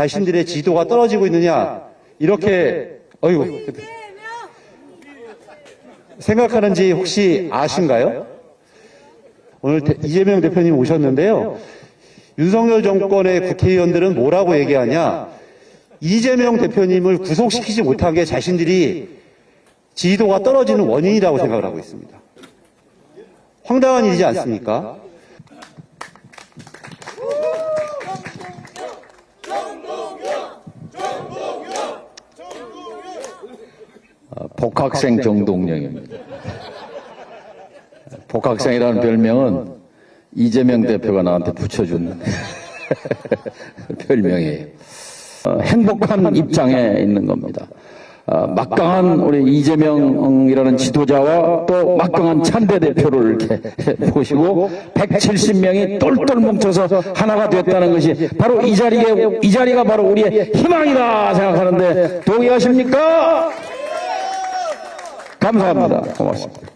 자신들의 지도가 떨어지고 있느냐 이렇게 어이구 생각하는지 혹시 아신가요? 오늘 대- 이재명 대표님 오셨는데요. 윤석열 정권의 국회의원들은 뭐라고 얘기하냐? 이재명 대표님을 구속시키지 못한 게 자신들이 지지도가 떨어지는 원인이라고 생각을 하고 있습니다. 황당한 일이지 않습니까? 복학생 정동영입니다. 복학생이라는 별명은 이재명 대표가 나한테 붙여준 별명이에요. 어, 행복한 입장에 있는 겁니다. 어, 막강한 우리 이재명이라는 지도자와 또 막강한 찬대 대표를 이렇게 모시고 170명이 똘똘 뭉쳐서 하나가 됐다는 것이 바로 이 자리에 이 자리가 바로 우리의 희망이다 생각하는데 동의하십니까? 감사합니다. 고맙습니다.